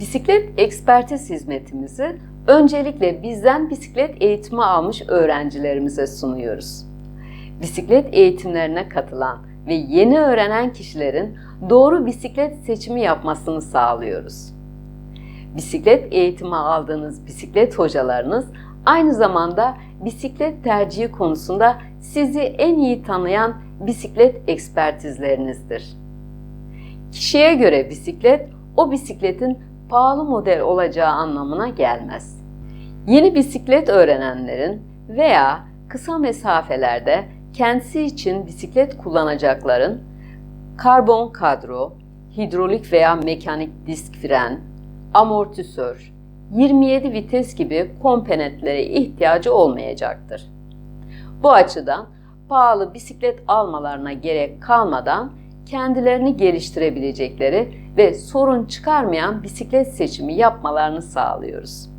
Bisiklet ekspertiz hizmetimizi öncelikle bizden bisiklet eğitimi almış öğrencilerimize sunuyoruz. Bisiklet eğitimlerine katılan ve yeni öğrenen kişilerin doğru bisiklet seçimi yapmasını sağlıyoruz. Bisiklet eğitimi aldığınız bisiklet hocalarınız aynı zamanda bisiklet tercihi konusunda sizi en iyi tanıyan bisiklet ekspertizlerinizdir. Kişiye göre bisiklet o bisikletin pahalı model olacağı anlamına gelmez. Yeni bisiklet öğrenenlerin veya kısa mesafelerde kendisi için bisiklet kullanacakların karbon kadro, hidrolik veya mekanik disk fren, amortisör, 27 vites gibi komponentlere ihtiyacı olmayacaktır. Bu açıdan pahalı bisiklet almalarına gerek kalmadan kendilerini geliştirebilecekleri ve sorun çıkarmayan bisiklet seçimi yapmalarını sağlıyoruz.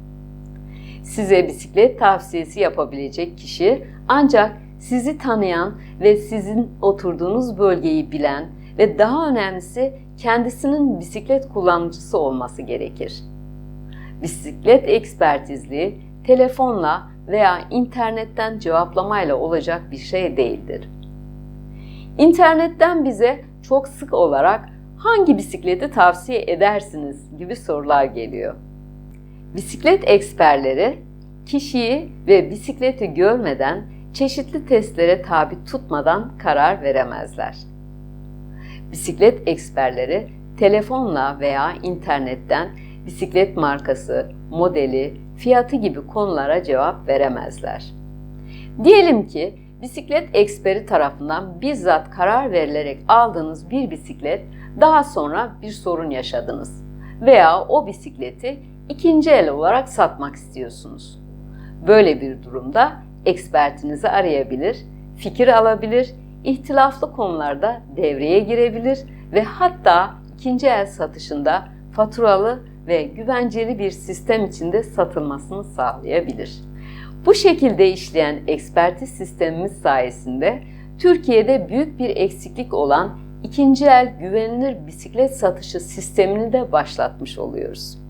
Size bisiklet tavsiyesi yapabilecek kişi ancak sizi tanıyan ve sizin oturduğunuz bölgeyi bilen ve daha önemlisi kendisinin bisiklet kullanıcısı olması gerekir. Bisiklet ekspertizliği telefonla veya internetten cevaplamayla olacak bir şey değildir. İnternetten bize çok sık olarak hangi bisikleti tavsiye edersiniz gibi sorular geliyor. Bisiklet eksperleri kişiyi ve bisikleti görmeden çeşitli testlere tabi tutmadan karar veremezler. Bisiklet eksperleri telefonla veya internetten bisiklet markası, modeli, fiyatı gibi konulara cevap veremezler. Diyelim ki bisiklet eksperi tarafından bizzat karar verilerek aldığınız bir bisiklet daha sonra bir sorun yaşadınız veya o bisikleti ikinci el olarak satmak istiyorsunuz. Böyle bir durumda ekspertinizi arayabilir, fikir alabilir, ihtilaflı konularda devreye girebilir ve hatta ikinci el satışında faturalı ve güvenceli bir sistem içinde satılmasını sağlayabilir. Bu şekilde işleyen ekspertiz sistemimiz sayesinde Türkiye'de büyük bir eksiklik olan ikinci el güvenilir bisiklet satışı sistemini de başlatmış oluyoruz.